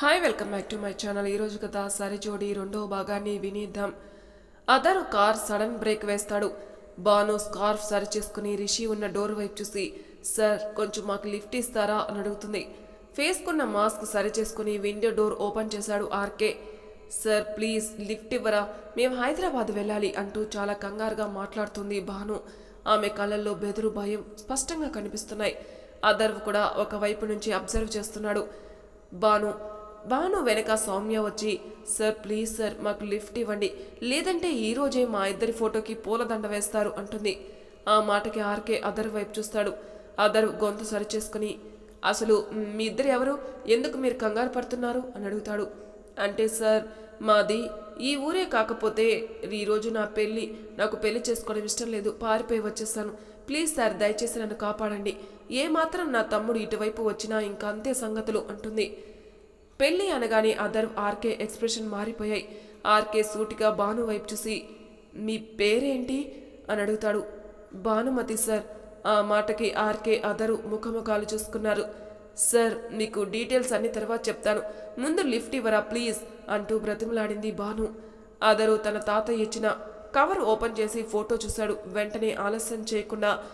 Hi welcome back to my channel. ఈరోజు కథ సరిజోడి రెండో భాగాన్ని వినిద్దాం. అదరు కార్ సడన్ బ్రేక్ వేస్తాడు. బాను స్కార్ఫ్ సరి చేసుకుని రిషి ఉన్న డోర్ వైపు చూసి సార్ కొంచెం మాకు లిఫ్ట్ ఇస్తారా? అని అడుగుతుంది. ఫేస్కున్న మాస్క్ సరి చేసుకుని విండో డోర్ ఓపెన్ చేశాడు ఆర్కే. సార్ ప్లీజ్ లిఫ్ట్ ఇవ్వరా? మేము హైదరాబాద్ వెళ్ళాలి అంటూ చాలా కంగారుగా మాట్లాడుతుంది భాను ఆమె కళ్ళల్లో బెదురు భయం స్పష్టంగా కనిపిస్తున్నాయి. అదర్వ్ కూడా ఒకవైపు నుంచి అబ్జర్వ్ చేస్తున్నాడు. బాను బాను వెనక సౌమ్య వచ్చి సార్ ప్లీజ్ సార్ మాకు లిఫ్ట్ ఇవ్వండి. లేదంటే ఈరోజే మా ఇద్దరి ఫోటోకి పూలదండ వేస్తారు అంటుంది. ఆ మాటకి ఆర్కే అదర్ వైపు చూస్తాడు. అదర్ గొంతు సరిచేసుకుని అసలు మీ ఇద్దరు ఎవరు? ఎందుకు మీరు కంగారు పడుతున్నారు? అని అడుగుతాడు. అంటే సార్ మాది ఈ ఊరే కాకపోతే ఈరోజు నా పెళ్ళి నాకు పెళ్ళి చేసుకోవడం ఇష్టం లేదు. పారిపోయి వచ్చేస్తాను. ప్లీజ్ సార్ దయచేసి నన్ను కాపాడండి. ఏమాత్రం నా తమ్ముడు ఇటువైపు వచ్చినా ఇంకా అంతే సంగతులు అంటుంది. పెళ్ళి అనగానే అదర్ ఆర్కే ఎక్స్ప్రెషన్ మారిపోయాయి. ఆర్కే సూటిగా భాను వైపు చూసి మీ పేరేంటి? అని అడుగుతాడు. భానుమతి సార్ ఆ మాటకి ఆర్కే అదరు ముఖముఖాలు చూసుకున్నారు. సార్ నీకు డీటెయిల్స్ అన్ని తర్వాత చెప్తాను. ముందు లిఫ్ట్ ఇవ్వరా ప్లీజ్? అంటూ బ్రతిమలాడింది భాను. అదరు తన తాత ఇచ్చిన కవర్ ఓపెన్ చేసి ఫోటో చూశాడు. వెంటనే ఆలస్యం చేయకుండా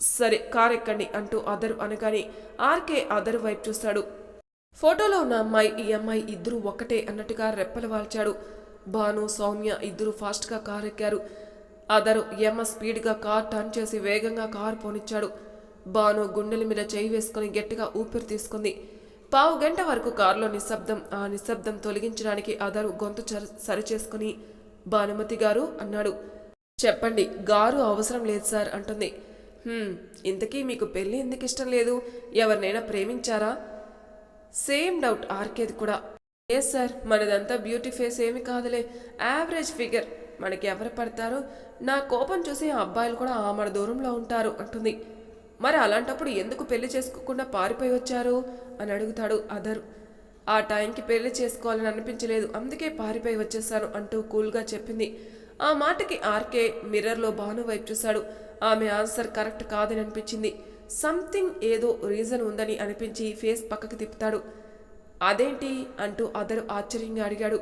సరే కార్ ఎక్కండి అంటూ అదరు అనగానే ఆర్కే అదరు వైపు చూస్తాడు. ఫోటోలో ఉన్న అమ్మాయి ఈ అమ్మాయి ఇద్దరు ఒక్కటే అన్నట్టుగా రెప్పలు వాల్చాడు. భాను సౌమ్య ఇద్దరు ఫాస్ట్గా కారు ఎక్కారు అదరు యమ్మ స్పీడ్గా కార్ టర్న్ చేసి వేగంగా కారు పోనిచ్చాడు. భాను గుండెల మీద చేయి వేసుకుని గట్టిగా ఊపిరి తీసుకుంది. పావు గంట వరకు కారులో నిశ్శబ్దం ఆ నిశ్శబ్దం తొలగించడానికి అదరు గొంతు సరిచేసుకుని భానుమతి గారు అన్నాడు. చెప్పండి గారు అవసరం లేదు సార్ అంటుంది. ఇంతకీ మీకు పెళ్ళి ఎందుకు ఇష్టం లేదు? ఎవరినైనా ప్రేమించారా? సేమ్ డౌట్ ఆర్కేది కూడా. ఏ సార్ మనదంతా బ్యూటీ ఫేస్ ఏమి కాదులే. యావరేజ్ ఫిగర్ మనకి ఎవరు పడతారో? నా కోపం చూసి ఆ అబ్బాయిలు కూడా ఆమడ దూరంలో ఉంటారు అంటుంది. మరి అలాంటప్పుడు ఎందుకు పెళ్ళి చేసుకోకుండా పారిపోయి వచ్చారు? అని అడుగుతాడు అదర్. ఆ టైంకి పెళ్ళి చేసుకోవాలని అనిపించలేదు. అందుకే పారిపోయి వచ్చేసాను అంటూ కూల్గా చెప్పింది. ఆ మాటకి ఆర్కే మిర్రర్లో భాను వైపు చూశాడు. ఆమె ఆన్సర్ కరెక్ట్ కాదని అనిపించింది. సంథింగ్ ఏదో రీజన్ ఉందని అనిపించి ఫేస్ పక్కకి తిప్పుతాడు. అదేంటి? అంటూ అతడు ఆశ్చర్యంగా అడిగాడు.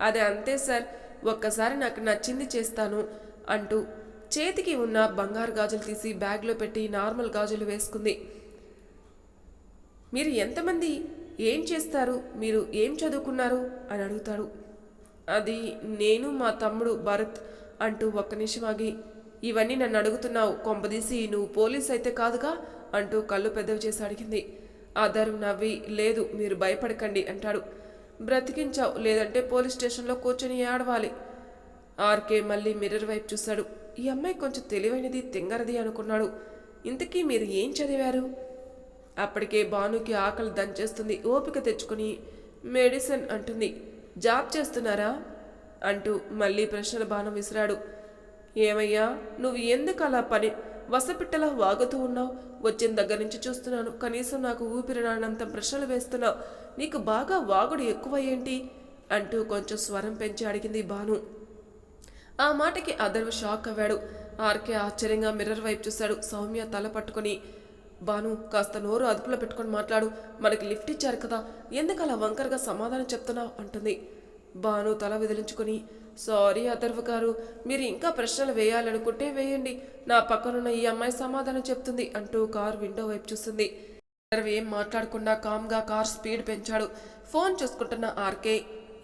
అదే అంతే సార్. ఒక్కసారి నాకు నచ్చింది చేస్తాను అంటూ చేతికి ఉన్న బంగారు గాజులు తీసి బ్యాగ్లో పెట్టి నార్మల్ గాజులు వేసుకుంది. మీరు ఎంతమంది? ఏం చేస్తారు? మీరు ఏం చదువుకున్నారు? అని అడుగుతాడు. అది నేను మా తమ్ముడు భరత్ అంటూ ఒక్క నిమిషం ఆగి ఇవన్నీ నన్ను అడుగుతున్నావు కొంపదీసి నువ్వు పోలీస్ అయితే కాదుగా అంటూ కళ్ళు పెద్దవి చేసి అడిగింది. ఆధారం నవ్వి లేదు మీరు భయపడకండి అంటాడు. బ్రతికించావు లేదంటే పోలీస్ స్టేషన్లో కూర్చొని ఏడవాలి ఆర్కే మళ్ళీ మిర్రర్ వైపు చూశాడు. ఈ అమ్మాయి కొంచెం తెలివైనది తింగరది అనుకున్నాడు. ఇంతకీ మీరు ఏం చదివారు? అప్పటికే భానుకి ఆకలి దంచేస్తుంది ఓపిక తెచ్చుకుని మెడిసిన్ అంటుంది. జాబ్ చేస్తున్నారా? అంటూ మళ్ళీ ప్రశ్నల బాణం విసిరాడు. ఏమయ్యా నువ్వు ఎందుకు అలా పని? వసపిట్టలా వాగుతూ ఉన్నావు? వచ్చిన దగ్గర నుంచి చూస్తున్నాను. కనీసం నాకు ఊపిరి రానంత ప్రశ్నలు వేస్తున్నావు నీకు బాగా వాగుడు ఎక్కువ ఏంటి అంటూ కొంచెం స్వరం పెంచి అడిగింది భాను. ఆ మాటకి అదర్వ షాక్ అవ్వాడు. ఆర్కే ఆశ్చర్యంగా మిర్రర్ వైపు చూశాడు. సౌమ్య తల పట్టుకొని బాను కాస్త నోరు అదుపులో పెట్టుకొని మాట్లాడు. మనకి లిఫ్ట్ ఇచ్చారు కదా. ఎందుకు అలా వంకరగా సమాధానం చెప్తున్నావు? అంటుంది. బాను తల విదిలించుకొని సారీ అథర్వ గారు. మీరు ఇంకా ప్రశ్నలు వేయాలనుకుంటే వేయండి. నా పక్కనున్న ఈ అమ్మాయి సమాధానం చెప్తుంది అంటూ కార్ విండో వైపు చూస్తుంది అథర్వ ఏం మాట్లాడకుండా కామ్గా కార్ స్పీడ్ పెంచాడు. ఫోన్ చూసుకుంటున్న ఆర్కే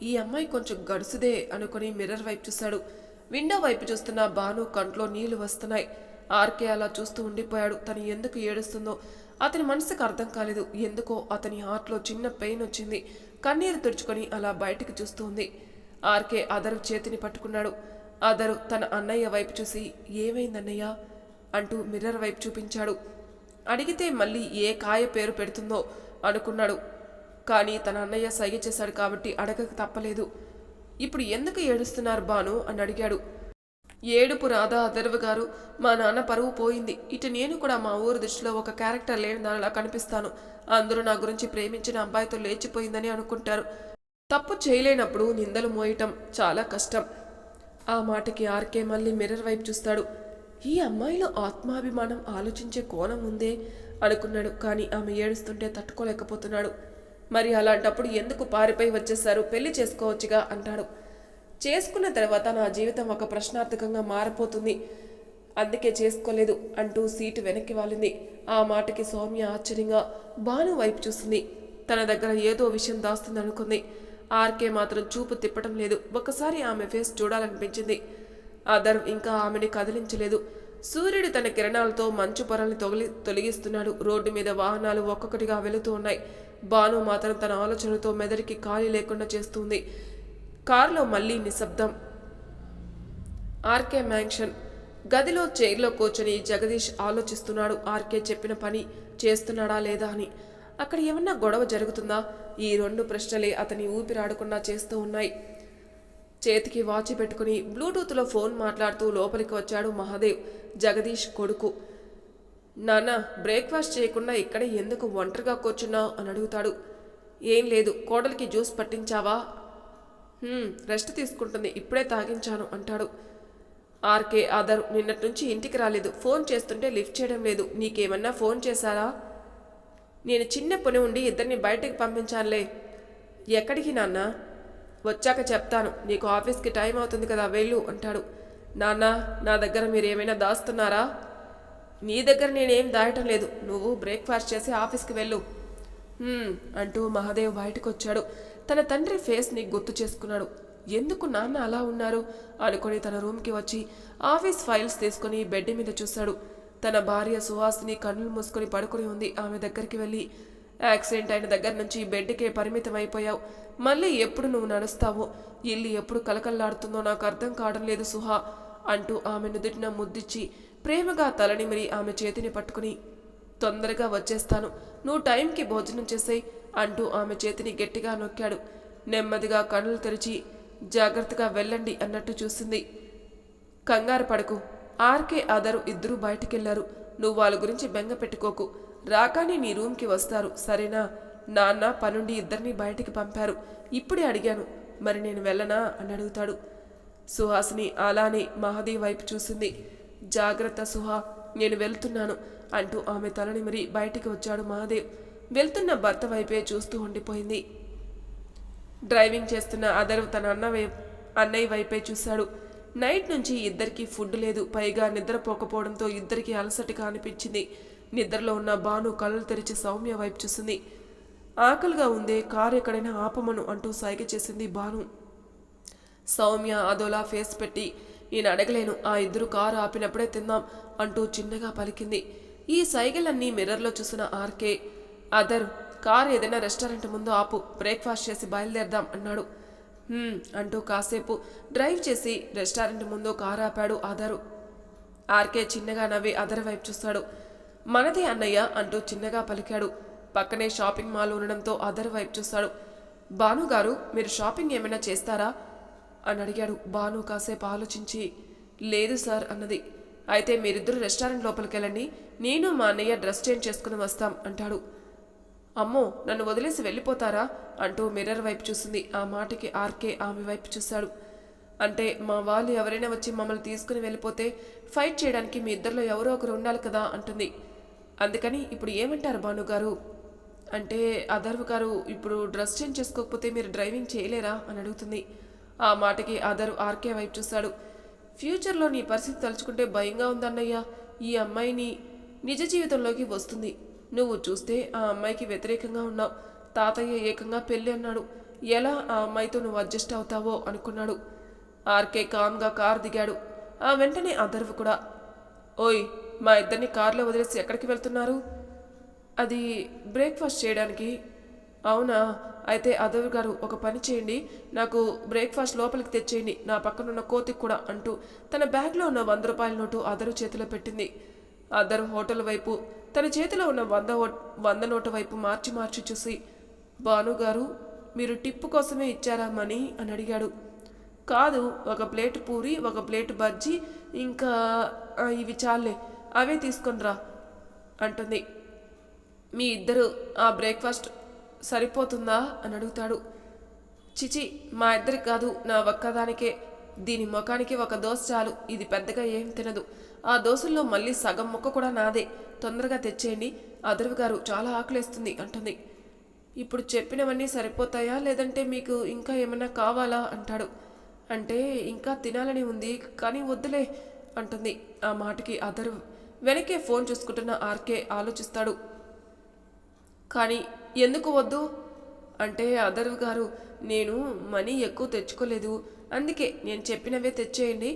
ఈ అమ్మాయి కొంచెం గడుసుదే అనుకుని మిర్రర్ వైపు చూశాడు. విండో వైపు చూస్తున్న భాను కంట్లో నీళ్ళు వస్తున్నాయి. ఆర్కే అలా చూస్తూ ఉండిపోయాడు. తను ఎందుకు ఏడుస్తుందో అతని మనసుకు అర్థం కాలేదు. ఎందుకో అతని హార్ట్లో చిన్న పెయిన్ వచ్చింది. కన్నీరు తుడుచుకొని అలా బయటికి చూస్తూ ఉంది. ఆర్కే అదరు చేతిని పట్టుకున్నాడు. అదరు తన అన్నయ్య వైపు చూసి ఏమైందన్నయ్య? అంటూ మిర్రర్ వైపు చూపించాడు. అడిగితే మళ్ళీ ఏ కాయ పేరు పెడుతుందో అనుకున్నాడు. కానీ తన అన్నయ్య సైగ చేశాడు కాబట్టి అడగక తప్పలేదు. ఇప్పుడు ఎందుకు ఏడుస్తున్నారు బాను అని అడిగాడు. ఏడుపు రాధా అదర్వు గారు మా నాన్న పరువు పోయింది. ఇటు నేను కూడా మా ఊరు దృష్టిలో ఒక క్యారెక్టర్ లేని దానిలా కనిపిస్తాను. అందరూ నా గురించి ప్రేమించిన అబ్బాయితో లేచిపోయిందని అనుకుంటారు. తప్పు చేయలేనప్పుడు నిందలు మోయటం చాలా కష్టం. ఆ మాటకి ఆర్కే మళ్ళీ మిర్రర్ వైపు చూస్తాడు. ఈ అమ్మాయిలో ఆత్మాభిమానం ఆలోచించే కోణం ఉందే అనుకున్నాడు కానీ ఆమె ఏడుస్తుంటే తట్టుకోలేకపోతున్నాడు. మరి అలాంటప్పుడు ఎందుకు పారిపోయి వచ్చేసారు పెళ్ళి చేసుకోవచ్చుగా అంటాడు. చేసుకున్న తర్వాత నా జీవితం ఒక ప్రశ్నార్థకంగా మారిపోతుంది. అందుకే చేసుకోలేదు అంటూ సీటు వెనక్కి వాలింది. ఆ మాటకి సౌమ్య ఆశ్చర్యంగా భాను వైపు చూస్తుంది తన దగ్గర ఏదో విషయం దాస్తుంది అనుకుంది ఆర్కే మాత్రం చూపు తిప్పటం లేదు. ఒకసారి ఆమె ఫేస్ చూడాలనిపించింది. ఆదర్ ఇంకా ఆమెని కదిలించలేదు. సూర్యుడు తన కిరణాలతో మంచు పొరల్ని తొలగి తొలగిస్తున్నాడు. రోడ్డు మీద వాహనాలు ఒక్కొక్కటిగా వెళుతూ ఉన్నాయి. భాను మాత్రం తన ఆలోచనలతో మెదడికి ఖాళీ లేకుండా చేస్తుంది. కారులో మళ్ళీ నిశ్శబ్దం. RK mansion. గదిలో చైర్లో కూర్చొని జగదీష్ ఆలోచిస్తున్నాడు. ఆర్కే చెప్పిన పని చేస్తున్నాడా లేదా అని. అక్కడ ఏమన్నా గొడవ జరుగుతుందా? ఈ రెండు ప్రశ్నలే అతని ఊపిరాడకుండా చేస్తూ ఉన్నాయి. చేతికి వాచి పెట్టుకుని బ్లూటూత్లో ఫోన్ మాట్లాడుతూ లోపలికి వచ్చాడు మహాదేవ్ జగదీష్ కొడుకు. నాన్న బ్రేక్ఫాస్ట్ చేయకుండా ఇక్కడే ఎందుకు ఒంటరిగా కూర్చున్నావు? అని అడుగుతాడు. ఏం లేదు కోడలికి జ్యూస్ పట్టించావా? రెస్ట్ తీసుకుంటుంది ఇప్పుడే తాగించాను అంటాడు. ఆర్కే ఆదర్ నిన్నటి నుంచి ఇంటికి రాలేదు ఫోన్ చేస్తుంటే లిఫ్ట్ చేయడం లేదు నీకేమన్నా ఫోన్ చేశారా? నేను చిన్న పని ఉండి ఇద్దరిని బయటకు పంపించానులే. ఎక్కడికి నాన్న? వచ్చాక చెప్తాను. నీకు ఆఫీస్కి టైం అవుతుంది కదా వెళ్ళు అంటాడు. నాన్న నా దగ్గర మీరు ఏమైనా దాస్తున్నారా? నీ దగ్గర నేనేం దాయటం లేదు. నువ్వు బ్రేక్ఫాస్ట్ చేసి ఆఫీస్కి వెళ్ళు. అంటూ మహాదేవ్ బయటకు వచ్చాడు తన తండ్రి ఫేస్ని గుర్తు చేసుకున్నాడు. ఎందుకు నాన్న అలా ఉన్నారు? అనుకొని తన రూమ్కి వచ్చి ఆఫీస్ ఫైల్స్ తీసుకుని బెడ్ మీద చూశాడు. తన భార్య సుహాసిని కన్నులు మూసుకొని పడుకుని ఉంది. ఆమె దగ్గరికి వెళ్ళి యాక్సిడెంట్ అయిన దగ్గర నుంచి బెడ్కే పరిమితం అయిపోయావు. మళ్ళీ ఎప్పుడు నువ్వు నడుస్తావు? ఇల్లు ఎప్పుడు కలకల్లాడుతుందో నాకు అర్థం కావడం లేదు సుహా అంటూ ఆమె నుదుటిన ముద్దిచ్చి ప్రేమగా తలనిమిరి ఆమె చేతిని పట్టుకుని తొందరగా వచ్చేస్తాను. నువ్వు టైంకి భోజనం చేసేయ్ అంటూ ఆమె చేతిని గట్టిగా నొక్కాడు. నెమ్మదిగా కనులు తెరిచి జాగ్రత్తగా వెళ్ళండి అన్నట్టు చూసింది. కంగారు పడకు. ఆర్కే ఆదరు ఇద్దరూ బయటికెళ్ళారు. నువ్వు వాళ్ళ గురించి బెంగ పెట్టుకోకు. రాగానే నీ రూమ్కి వస్తారు సరేనా? నాన్న పనుండి ఇద్దరిని బయటికి పంపారు. ఇప్పుడే అడిగాను. మరి నేను వెళ్ళనా? అని అడుగుతాడు. సుహాసిని అలానే మహదీ వైపు చూసింది. జాగ్రత్త సుహా నేను వెళ్తున్నాను అంటూ ఆమె తలని మరి బయటికి వచ్చాడు మహాదేవ్. వెళ్తున్న భర్త వైపే చూస్తూ ఉండిపోయింది. డ్రైవింగ్ చేస్తున్న అదరు తన అన్న వై- అన్నయ్య వైపే చూశాడు. నైట్ నుంచి ఇద్దరికి ఫుడ్ లేదు. పైగా నిద్రపోకపోవడంతో ఇద్దరికి అలసటగా అనిపించింది నిద్రలో ఉన్న భాను కళ్ళు తెరిచి సౌమ్య వైపు చూసింది. ఆకలిగా ఉందే కారు ఎక్కడైనా ఆపమను అంటూ సైగ చేసింది భాను. సౌమ్య అదోలా ఫేస్ పెట్టి నేను అడగలేను. ఆ ఇద్దరు కారు ఆపినప్పుడే తిందాం అంటూ చిన్నగా పలికింది. ఈ సైగలన్నీ మిర్రర్లో చూసిన ఆర్కే. అదర్ కారు ఏదైనా రెస్టారెంట్ ముందు ఆపు. బ్రేక్ఫాస్ట్ చేసి బయలుదేరదాం అన్నాడు. అంటూ కాసేపు డ్రైవ్ చేసి రెస్టారెంట్ ముందు కారు ఆపాడు ఆధారు. ఆర్కే చిన్నగా నవ్వి అదర్ వైపు చూస్తాడు. మనదే అన్నయ్య అంటూ చిన్నగా పలికాడు. పక్కనే షాపింగ్ మాల్ ఉండడంతో అదర్ వైపు చూస్తాడు. భాను గారు మీరు షాపింగ్ ఏమైనా చేస్తారా? అని అడిగాడు. భాను కాసేపు ఆలోచించి లేదు సార్ అన్నది. అయితే మీరిద్దరు రెస్టారెంట్ లోపలికి వెళ్ళండి నేను మా అన్నయ్య డ్రెస్ చేంజ్ చేసుకుని వస్తాం అంటాడు. అమ్మో నన్ను వదిలేసి వెళ్ళిపోతారా? అంటూ మిర్రర్ వైపు చూసింది. ఆ మాటకి ఆర్కే ఆమె వైపు చూశాడు. అంటే మా వాళ్ళు ఎవరైనా వచ్చి మమ్మల్ని తీసుకుని వెళ్ళిపోతే ఫైట్ చేయడానికి మీ ఇద్దరిలో ఎవరో ఒకరు ఉండాలి కదా అంటుంది. అందుకని ఇప్పుడు ఏమంటారు భాను గారు? అంటే అధర్వ్ గారు ఇప్పుడు డ్రెస్ చేంజ్ చేసుకోకపోతే మీరు డ్రైవింగ్ చేయలేరా? అని అడుగుతుంది. ఆ మాటకి అధర్వ్ ఆర్కే వైపు చూశాడు. ఫ్యూచర్లో నీ పరిస్థితి తలుచుకుంటే భయంగా ఉందన్నయ్య. ఈ అమ్మాయిని నిజ జీవితంలోకి వస్తుంది. నువ్వు చూస్తే ఆ అమ్మాయికి వ్యతిరేకంగా ఉన్నావు తాతయ్య ఏకంగా పెళ్ళి అన్నాడు. ఎలా ఆ అమ్మాయితో నువ్వు అడ్జస్ట్ అవుతావో అనుకున్నాడు. ఆర్కే కామ్గా కారు దిగాడు. ఆ వెంటనే అదర్వ్ కూడా ఓయ్ మా ఇద్దరిని కార్లో వదిలేసి ఎక్కడికి వెళ్తున్నారు? అది బ్రేక్ఫాస్ట్ చేయడానికి. అవునా? అయితే అదవ్ గారు ఒక పని చేయండి. నాకు బ్రేక్ఫాస్ట్ లోపలికి తెచ్చేయండి. నా పక్కనున్న కోతికి కూడా అంటూ తన బ్యాగ్లో ఉన్న వంద రూపాయల నోటు అదరు చేతిలో పెట్టింది. అదరు హోటల్ వైపు తన చేతిలో ఉన్న వంద ఓ- వంద నోటు వైపు మార్చి మార్చి చూసి భానుగారు మీరు టిప్పు కోసమే ఇచ్చారా మనీ? అని అడిగాడు. కాదు ఒక ప్లేట్ పూరి ఒక ప్లేట్ బజ్జీ ఇంకా ఇవి చాలే అవే తీసుకొనిరా అంటుంది. మీ ఇద్దరు ఆ బ్రేక్ఫాస్ట్ సరిపోతుందా? అని అడుగుతాడు. చిచి మా ఇద్దరికి కాదు నా ఒక్కదానికే. దీని ముఖానికి ఒక దోశ చాలు ఇది పెద్దగా ఏం తినదు. ఆ దోశల్లో మళ్ళీ సగం ముక్క కూడా నాదే. తొందరగా తెచ్చేయండి. అదర్వి గారు చాలా ఆకలేస్తుంది అంటుంది. ఇప్పుడు చెప్పినవన్నీ సరిపోతాయా? లేదంటే మీకు ఇంకా ఏమైనా కావాలా? అంటాడు. అంటే ఇంకా తినాలని ఉంది కానీ వద్దులే అంటుంది ఆ మాటకి అదరు వెనకే ఫోన్ చూసుకుంటున్న ఆర్కే ఆలోచిస్తాడు. కానీ ఎందుకు వద్దు? అంటే అదర్ గారు నేను మనీ ఎక్కువ తెచ్చుకోలేదు. అందుకే నేను చెప్పినవే తెచ్చేయండి.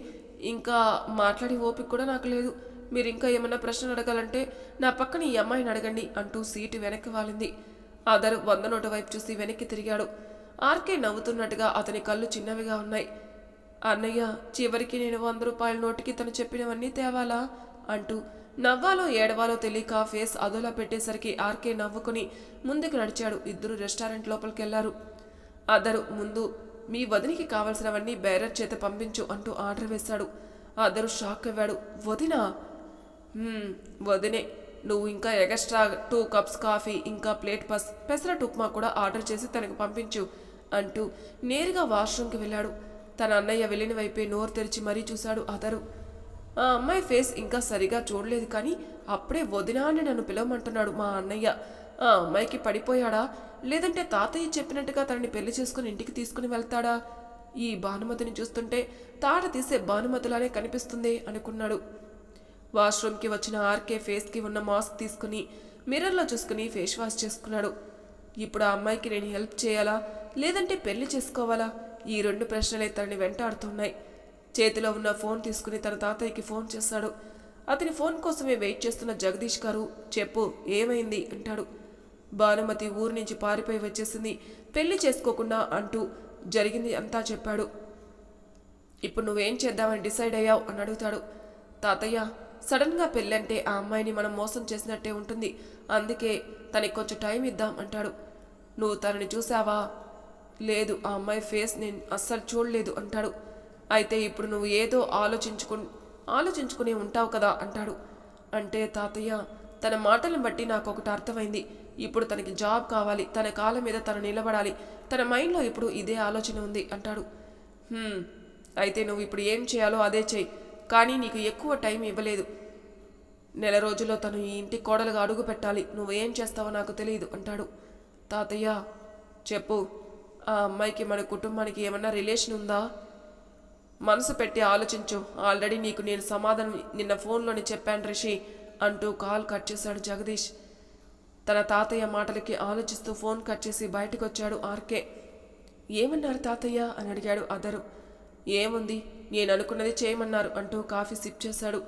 ఇంకా మాట్లాడి ఓపిక కూడా నాకు లేదు. మీరు ఇంకా ఏమైనా ప్రశ్నలు అడగాలంటే నా పక్కన ఈ అమ్మాయిని అడగండి అంటూ సీటు వెనక్కి వాలింది. అదర్ వంద నోట వైపు చూసి వెనక్కి తిరిగాడు. ఆర్కే నవ్వుతున్నట్టుగా అతని కళ్ళు చిన్నవిగా ఉన్నాయి. అన్నయ్య చివరికి నేను వంద రూపాయల నోటికి తను చెప్పినవన్నీ తేవాలా? అంటూ నవ్వాలో ఏడవాలో తెలియక ఫేస్ అదోలా పెట్టేసరికి ఆర్కే నవ్వుకుని ముందుకు నడిచాడు. ఇద్దరు రెస్టారెంట్ లోపలికెళ్ళారు. అదరు ముందు మీ వదినికి కావలసినవన్నీ బేరర్ చేత పంపించు అంటూ ఆర్డర్ వేశాడు. అదరు షాక్ అవ్వాడు. వదినా వదినే. నువ్వు ఇంకా ఎగస్ట్రా టూ కప్స్ కాఫీ ఇంకా ప్లేట్ పస్ పెసరట్ ఉప్మా కూడా ఆర్డర్ చేసి తనకు పంపించు అంటూ నేరుగా వాష్రూమ్కి వెళ్ళాడు. తన అన్నయ్య వెళ్ళిన వైపే నోరు తెరిచి మరీ చూశాడు అతరు ఆ అమ్మాయి ఫేస్ ఇంకా సరిగా చూడలేదు కానీ అప్పుడే వదినా అని నన్ను పిలవమంటున్నాడు మా అన్నయ్య. ఆ అమ్మాయికి పడిపోయాడా? లేదంటే తాతయ్య చెప్పినట్టుగా తనని పెళ్ళి చేసుకుని ఇంటికి తీసుకుని వెళ్తాడా? ఈ భానుమతిని చూస్తుంటే తాట తీసే భానుమతిలానే కనిపిస్తుంది అనుకున్నాడు. వాష్రూమ్కి వచ్చిన ఆర్కే ఫేస్కి ఉన్న మాస్క్ తీసుకుని మిర్రర్లో చూసుకుని ఫేస్ వాష్ చేసుకున్నాడు. ఇప్పుడు ఆ అమ్మాయికి నేను హెల్ప్ చేయాలా? లేదంటే పెళ్ళి చేసుకోవాలా? ఈ రెండు ప్రశ్నలే తనని వెంటాడుతున్నాయి. చేతిలో ఉన్న ఫోన్ తీసుకుని తన తాతయ్యకి ఫోన్ చేశాడు అతని ఫోన్ కోసమే వెయిట్ చేస్తున్న జగదీష్ గారు చెప్పు ఏమైంది? అంటాడు. భానుమతి ఊరి నుంచి పారిపోయి వచ్చేసింది. పెళ్ళి చేసుకోకుండా అంటూ జరిగింది అంతా చెప్పాడు. ఇప్పుడు నువ్వేం చేద్దామని డిసైడ్ అయ్యావు? అని అడుగుతాడు. తాతయ్య సడన్గా పెళ్ళంటే ఆ అమ్మాయిని మనం మోసం చేసినట్టే ఉంటుంది. అందుకే తనకి కొంచెం టైం ఇద్దాం అంటాడు. నువ్వు తనని చూసావా? లేదు ఆ అమ్మాయి ఫేస్ నేను అస్సలు చూడలేదు అంటాడు. అయితే ఇప్పుడు నువ్వు ఏదో ఆలోచించుకు ఆలోచించుకునే ఉంటావు కదా అంటాడు. అంటే తాతయ్య తన మాటలను బట్టి నాకు ఒకటి అర్థమైంది. ఇప్పుడు తనకి జాబ్ కావాలి. తన కాళ్ళ మీద తను నిలబడాలి. తన మైండ్లో ఇప్పుడు ఇదే ఆలోచన ఉంది అంటాడు. అయితే నువ్వు ఇప్పుడు ఏం చేయాలో అదే చెయ్యి కానీ నీకు ఎక్కువ టైం ఇవ్వలేదు. నెల రోజుల్లో తను ఈ ఇంటి కోడలుగా అడుగు పెట్టాలి. నువ్వేం చేస్తావో నాకు తెలియదు అంటాడు. తాతయ్య చెప్పు. ఆ అమ్మాయికి మన కుటుంబానికి ఏమన్నా రిలేషన్ ఉందా? మనసు పెట్టి ఆలోచించు. ఆల్రెడీ నీకు నేను సమాధానం నిన్న ఫోన్లోనే చెప్పాను రిషి అంటూ కాల్ కట్ చేశాడు జగదీష్. తన తాతయ్య మాటలకి ఆలోచిస్తూ ఫోన్ కట్ చేసి బయటకు వచ్చాడు ఆర్కే. ఏమన్నారు తాతయ్య? అని అడిగాడు అదరు. ఏముంది? నేను అనుకున్నది చేయమన్నారు అంటూ కాఫీ సిప్ చేశాడు.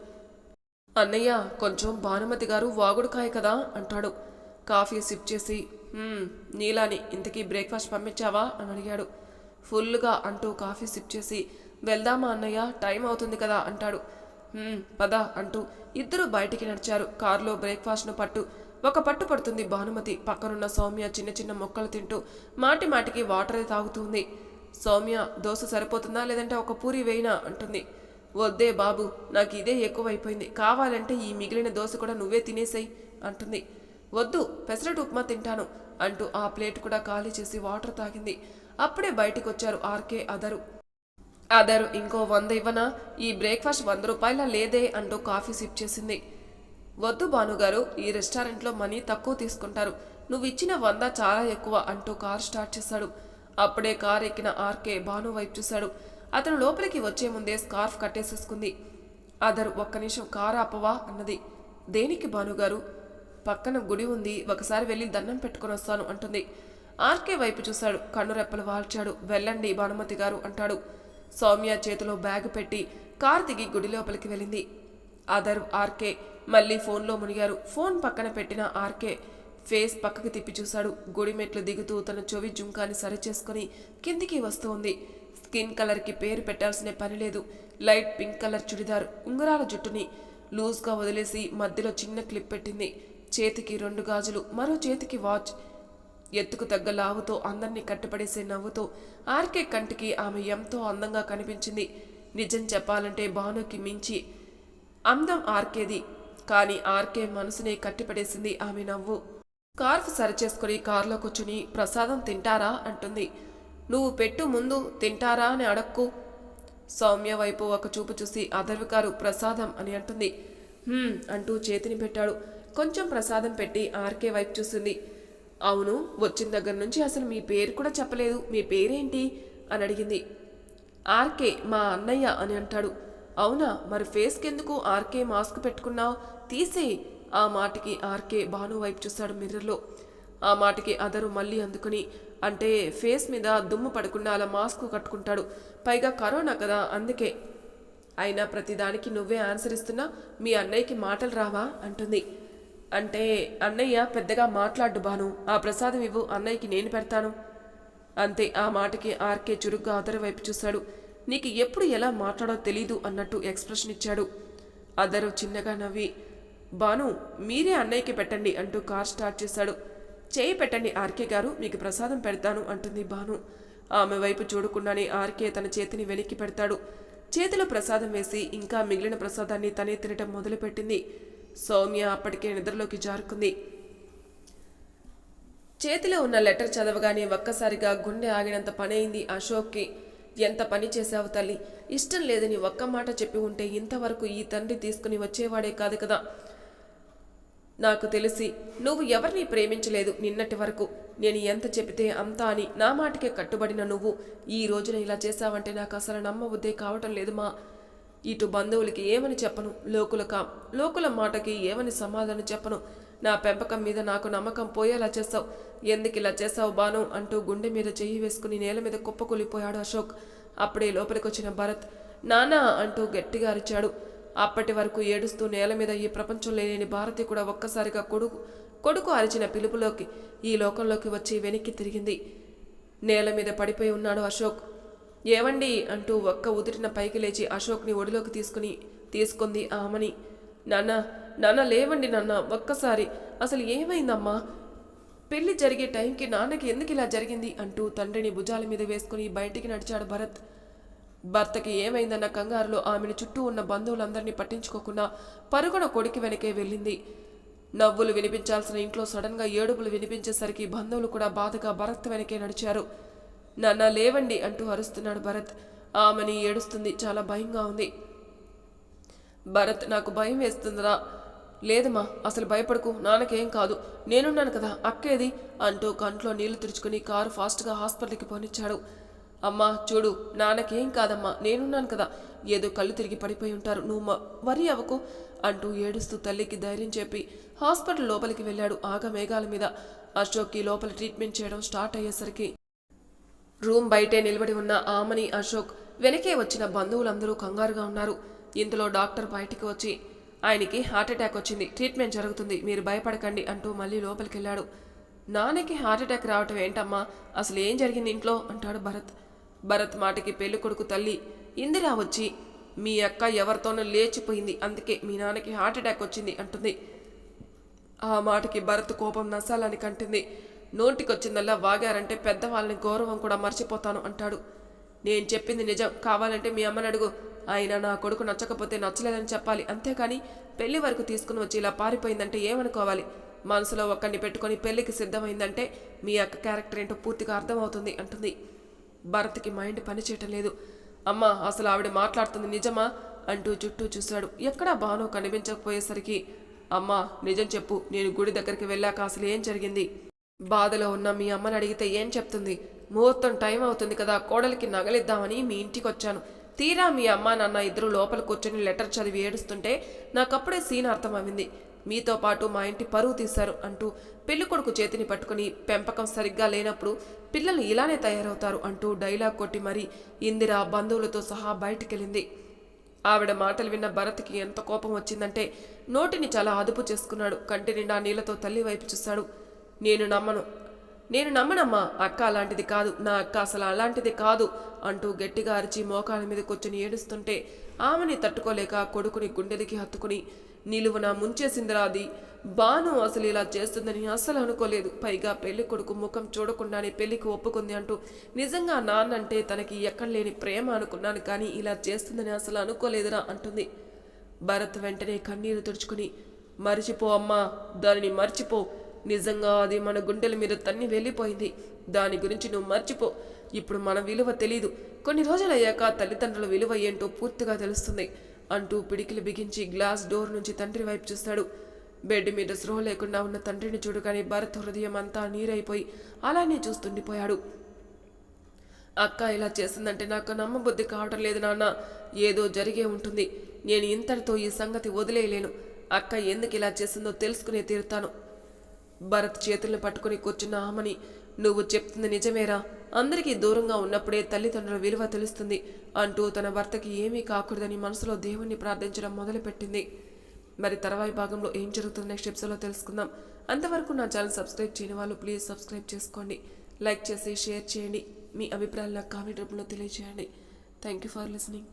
అన్నయ్య కొంచెం భానుమతి గారు వాగుడుకాయ కదా అంటాడు. కాఫీ సిప్ చేసి నీలాని ఇంతకీ బ్రేక్ఫాస్ట్ పంపించావా? అని అడిగాడు. ఫుల్గా అంటూ కాఫీ సిప్ చేసి వెళ్దామా అన్నయ్య టైం అవుతుంది కదా అంటాడు. పద అంటూ ఇద్దరు బయటికి నడిచారు. కారులో బ్రేక్ఫాస్ట్ను పట్టు ఒక పట్టు పడుతుంది భానుమతి. పక్కనున్న సౌమ్య చిన్న చిన్న మొక్కలు తింటూ మాటి మాటికి వాటర్ తాగుతుంది సౌమ్య దోశ సరిపోతుందా లేదంటే ఒక పూరి వేయినా అంటుంది. వద్దే బాబు నాకు ఇదే ఎక్కువైపోయింది. కావాలంటే ఈ మిగిలిన దోశ కూడా నువ్వే తినేసేయ్ అంటుంది. వద్దు పెసరట్ ఉప్మా తింటాను అంటూ ఆ ప్లేట్ కూడా ఖాళీ చేసి వాటర్ తాగింది. అప్పుడే బయటికి వచ్చారు ఆర్కే అదరు. అదరు ఇంకో వంద ఇవ్వనా? ఈ బ్రేక్ఫాస్ట్ వంద రూపాయల లేదే అంటూ కాఫీ సిప్ చేసింది. వద్దు భానుగారు ఈ రెస్టారెంట్లో మనీ తక్కువ తీసుకుంటారు. నువ్వు ఇచ్చిన వంద చాలా ఎక్కువ అంటూ కార్ స్టార్ట్ చేశాడు. అప్పుడే కార్ ఎక్కిన ఆర్కే భాను వైపు చూశాడు. అతను లోపలికి వచ్చే ముందే స్కార్ఫ్ కట్టేసేసుకుంది. అదర్ ఒక్క నిమిషం కారు ఆపవా? అన్నది. దేనికి భానుగారు పక్కన గుడి ఉంది. ఒకసారి వెళ్ళి దండం పెట్టుకొని వస్తాను అంటుంది. ఆర్కే వైపు చూశాడు. కన్ను రెప్పలు వాల్చాడు. వెళ్ళండి భానుమతి గారు అంటాడు. సౌమ్య చేతిలో బ్యాగ్ పెట్టి కార్ దిగి గుడి లోపలికి వెళ్ళింది. అదర్ ఆర్కే. మళ్ళీ ఫోన్లో మునిగారు. ఫోన్ పక్కన పెట్టిన ఆర్కే ఫేస్ పక్కకి తిప్పి చూశాడు. గుడి మెట్లు దిగుతూ తన చెవి జుంకాన్ని సరిచేసుకుని కిందికి వస్తూ ఉంది స్కిన్ కలర్కి పేరు పెట్టాల్సిన పని లేదు. లైట్ పింక్ కలర్ చుడిదార్ ఉంగరాల జుట్టుని లూజ్గా వదిలేసి మధ్యలో చిన్న క్లిప్ పెట్టింది. చేతికి రెండు గాజులు మరో చేతికి వాచ్. ఎత్తుకు తగ్గ లావుతో అందరినీ కట్టుపడేసే నవ్వుతో ఆర్కే కంటికి ఆమె ఎంతో అందంగా కనిపించింది. నిజం చెప్పాలంటే భానుకి మించి అందం ఆర్కేది. కానీ ఆర్కే మనసునే కట్టిపడేసింది ఆమె నవ్వు. స్కార్ఫ్ సరిచేసుకుని కారులో కూర్చుని ప్రసాదం తింటారా అంటుంది. నువ్వు పెట్టు ముందు తింటారా అని అడక్కు. సౌమ్య వైపు ఒక చూపు చూసి అధర్వికారు ప్రసాదం అని అంటుంది. అంటూ చేతిని పెట్టాడు. కొంచెం ప్రసాదం పెట్టి ఆర్కే వైపు చూసింది. అవును వచ్చిన దగ్గర నుంచి అసలు మీ పేరు కూడా చెప్పలేదు. మీ పేరేంటి? అని అడిగింది. ఆర్కే మా అన్నయ్య అని అంటాడు. అవునా మరి ఫేస్కి ఎందుకు ఆర్కే మాస్క్ పెట్టుకున్నావు? తీసేయి. ఆ మాటకి ఆర్కే భాను వైపు చూస్తాడు మిర్రర్లో. ఆ మాటకి అదరు మళ్ళీ అందుకుని అంటే ఫేస్ మీద దుమ్ము పడకుండా అలా మాస్క్ కట్టుకుంటాడు. పైగా కరోనా కదా అందుకే. అయినా ప్రతిదానికి నువ్వే ఆన్సర్ ఇస్తున్నా మీ అన్నయ్యకి మాటలు రావా? అంటుంది. అంటే అన్నయ్య పెద్దగా మాట్లాడు బాను ఆ ప్రసాదం ఇవ్వు అన్నయ్యకి నేను పెడతాను. అంతే ఆ మాటకి ఆర్కే చురుగ్గా అదరు వైపు చూశాడు. నీకు ఎప్పుడు ఎలా మాట్లాడో తెలీదు అన్నట్టు ఎక్స్ప్రెషన్ ఇచ్చాడు. అదరు చిన్నగా నవ్వి బాను మీరే అన్నయ్యకి పెట్టండి అంటూ కార్ స్టార్ట్ చేశాడు. చేయి పెట్టండి ఆర్కే గారు మీకు ప్రసాదం పెడతాను అంటుంది బాను. ఆమె వైపు చూడకుండానే ఆర్కే తన చేతిని వెనక్కి పెడతాడు. చేతిలో ప్రసాదం వేసి ఇంకా మిగిలిన ప్రసాదాన్ని తనే తినటం మొదలుపెట్టింది. సౌమ్య అప్పటికే నిద్రలోకి జారుకుంది. చేతిలో ఉన్న లెటర్ చదవగానే ఒక్కసారిగా గుండె ఆగినంత పని అయింది అశోక్కి. ఎంత పని చేశావు తల్లి? ఇష్టం లేదని ఒక్క మాట చెప్పి ఉంటే ఇంతవరకు ఈ తండ్రి తీసుకుని వచ్చేవాడే కాదు కదా. నాకు తెలిసి నువ్వు ఎవరిని ప్రేమించలేదు నిన్నటి వరకు. నేను ఎంత చెబితే అంతా అని నా మాటకే కట్టుబడిన నువ్వు. ఈ రోజున ఇలా చేశావంటే నాకు అసలు నమ్మబుద్దే కావటం లేదు మా. ఇటు బంధువులకి ఏమని చెప్పను? లోకులక లోకుల మాటకి ఏమని సమాధానం చెప్పను? నా పెంపకం మీద నాకు నమ్మకం పోయేలా చేస్తావు. ఎందుకు ఇలా చేస్తావు బాను? అంటూ గుండె మీద చెయ్యి వేసుకుని నేల మీద కుప్పకూలిపోయాడు అశోక్. అప్పుడే లోపలికొచ్చిన భరత్ నానా అంటూ గట్టిగా అరిచాడు. అప్పటి వరకు ఏడుస్తూ నేల మీద ఈ ప్రపంచంలో లేని భారతి కూడా ఒక్కసారిగా కొడుకు కొడుకు అరిచిన పిలుపులోకి ఈ లోకంలోకి వచ్చి వెనక్కి తిరిగింది. నేల మీద పడిపోయి ఉన్నాడు అశోక్. ఏవండి అంటూ ఒక్క ఉదిరిన పైకి లేచి అశోక్ని ఒడిలోకి తీసుకుని తీసుకుంది ఆమని నాన్న నాన్న లేవండి నాన్న ఒక్కసారి. అసలు ఏమైందమ్మా? పెళ్ళి జరిగే టైంకి నాన్నకి ఎందుకు ఇలా జరిగింది? అంటూ తండ్రిని భుజాల మీద వేసుకుని బయటికి నడిచాడు భరత్. భర్తకి ఏమైందన్న కంగారులో ఆమెను చుట్టూ ఉన్న బంధువులందరినీ పట్టించుకోకుండా పరుగున కొడుకు వెనకే వెళ్ళింది. నవ్వులు వినిపించాల్సిన ఇంట్లో సడన్గా ఏడుపులు వినిపించేసరికి బంధువులు కూడా బాధగా భరత్ వెనకే నడిచారు. నాన్న లేవండి అంటూ అరుస్తున్నాడు భరత్. ఆమెని ఏడుస్తుంది చాలా భయంగా ఉంది. భరత్ నాకు భయం వేస్తుందిరా. లేదమ్మా అసలు భయపడకు నాన్నకేం కాదు నేనున్నాను కదా అక్కేది? అంటూ కంట్లో నీళ్ళు తెరుచుకుని కారు ఫాస్ట్గా హాస్పిటల్కి పోనిచ్చాడు. అమ్మా చూడు నాన్నకేం కాదమ్మా నేనున్నాను కదా. ఏదో కళ్ళు తిరిగి పడిపోయి ఉంటారు. నువ్వు వరి అవ్వకు అంటూ ఏడుస్తూ తల్లికి ధైర్యం చెప్పి హాస్పిటల్ లోపలికి వెళ్ళాడు ఆగ మేఘాల మీద. అశోక్కి లోపల ట్రీట్మెంట్ చేయడం స్టార్ట్ అయ్యేసరికి రూమ్ బయటే నిలబడి ఉన్న ఆమని అశోక్ వెనకే వచ్చిన బంధువులందరూ కంగారుగా ఉన్నారు. ఇంతలో డాక్టర్ బయటికి వచ్చి ఆయనకి హార్ట్ అటాక్ వచ్చింది ట్రీట్మెంట్ జరుగుతుంది మీరు భయపడకండి అంటూ మళ్ళీ లోపలికి వెళ్ళాడు నాన్నకి హార్ట్ అటాక్ రావటం ఏంటమ్మా అసలు ఏం జరిగింది ఇంట్లో? అంటాడు భరత్. భరత్ మాటకి పెళ్ళికొడుకు తల్లి ఇందిరా వచ్చి మీ అక్క ఎవరితోనో లేచిపోయింది అందుకే మీ నాన్నకి హార్ట్ అటాక్ వచ్చింది అంటుంది. ఆ మాటకి భరత్ కోపం నసాలని కంటింది. నోటికొచ్చిందల్లా వాగారంటే పెద్దవాళ్ళని గౌరవం కూడా మర్చిపోతాను అంటాడు. నేను చెప్పింది నిజం కావాలంటే మీ అమ్మని అడుగు. ఆయన నా కొడుకు నచ్చకపోతే నచ్చలేదని చెప్పాలి. అంతేకాని పెళ్ళి వరకు తీసుకుని వచ్చి ఇలా పారిపోయిందంటే ఏమనుకోవాలి? మనసులో ఒక్కడిని పెట్టుకొని పెళ్ళికి సిద్ధమైందంటే మీ అక్క క్యారెక్టర్ ఏంటో పూర్తిగా అర్థమవుతుంది అంటుంది. భరత్కి మైండ్ పనిచేయటం లేదు. అమ్మా అసలు ఆవిడ మాట్లాడుతుంది నిజమా? అంటూ చుట్టూ చూశాడు. ఎక్కడా బాను కనిపించకపోయేసరికి అమ్మా నిజం చెప్పు నేను గుడి దగ్గరికి వెళ్ళాక అసలు ఏం జరిగింది? బాధలో ఉన్న మీ అమ్మని అడిగితే ఏం చెప్తుంది? ముహూర్తం టైం అవుతుంది కదా కోడలికి నగలిద్దామని మీ ఇంటికి వచ్చాను తీరా మీ అమ్మ నాన్న ఇద్దరు లోపల కూర్చొని లెటర్ చదివి ఏడుస్తుంటే నాకప్పుడే సీన్ అర్థమైంది మీతో పాటు మా ఇంటి పరువు తీశారు అంటూ పెళ్ళి కొడుకు చేతిని పట్టుకుని పెంపకం సరిగ్గా లేనప్పుడు పిల్లలు ఇలానే తయారవుతారు అంటూ డైలాగ్ కొట్టి మరీ ఇందిరా బంధువులతో సహా బయటికెళ్ళింది. ఆవిడ మాటలు విన్న భరత్కి ఎంత కోపం వచ్చిందంటే నోటిని చాలా అదుపు చేసుకున్నాడు. కంటి నిండా నీళ్ళతో తల్లి వైపు చూశాడు. నేను నమ్మను. నేను నమ్మనమ్మా అక్క అలాంటిది కాదు. నా అక్క అసలు అలాంటిది కాదు అంటూ గట్టిగా అరిచి మోకాల మీద కూర్చొని ఏడుస్తుంటే ఆమెని తట్టుకోలేక కొడుకుని గుండెదికి హత్తుకుని నిలువున ముంచేసిందిరా అది బాను అసలు ఇలా చేస్తుందని అస్సలు అనుకోలేదు. పైగా పెళ్ళి కొడుకు ముఖం చూడకుండానే పెళ్ళికి ఒప్పుకుంది అంటూ నిజంగా నాన్నంటే తనకి ఎక్కడ లేని ప్రేమ అనుకున్నాను కానీ ఇలా చేస్తుందని అసలు అనుకోలేదురా అంటుంది. భరత్ వెంటనే కన్నీరు తుడుచుకుని మరిచిపో అమ్మా దానిని మర్చిపో. నిజంగా అది మన గుండెల మీద తన్ని వెళ్ళిపోయింది. దాని గురించి నువ్వు మర్చిపో. ఇప్పుడు మన విలువ తెలీదు. కొన్ని రోజులు అయ్యాక తల్లిదండ్రుల విలువ ఏంటో పూర్తిగా తెలుస్తుంది. అంటూ పిడికిలు బిగించి గ్లాస్ డోర్ నుంచి తండ్రి వైపు చూస్తాడు. బెడ్ మీద స్రోహ లేకుండా ఉన్న తండ్రిని చూడగానే భరత్ హృదయం అంతా నీరైపోయి అలానే చూస్తుండిపోయాడు. అక్క ఇలా చేసిందంటే నాకు నమ్మబుద్ధి కావటం లేదు నాన్న. ఏదో జరిగే ఉంటుంది. నేను ఇంతటితో ఈ సంగతి వదిలేయలేను. అక్క ఎందుకు ఇలా చేసిందో తెలుసుకునే తీరుతాను. భరత్ చేతులను పట్టుకుని కూర్చున్న ఆమని నువ్వు చెప్తుంది నిజమేరా. అందరికీ దూరంగా ఉన్నప్పుడే తల్లిదండ్రుల విలువ తెలుస్తుంది. అంటూ తన భర్తకి ఏమీ కాకూడదని మనసులో దేవుణ్ణి ప్రార్థించడం మొదలుపెట్టింది. మరి తర్వాయి భాగంలో ఏం జరుగుతుంది నెక్స్ట్ ఎపిసోడ్లో తెలుసుకుందాం. అంతవరకు నా ఛానల్ సబ్స్క్రైబ్ చేయని వాళ్ళు ప్లీజ్ సబ్స్క్రైబ్ చేసుకోండి. లైక్ చేసి షేర్ చేయండి. మీ అభిప్రాయాలు నాకు కామెంట్ రూపంలో తెలియజేయండి థ్యాంక్ యూ ఫర్ లిసనింగ్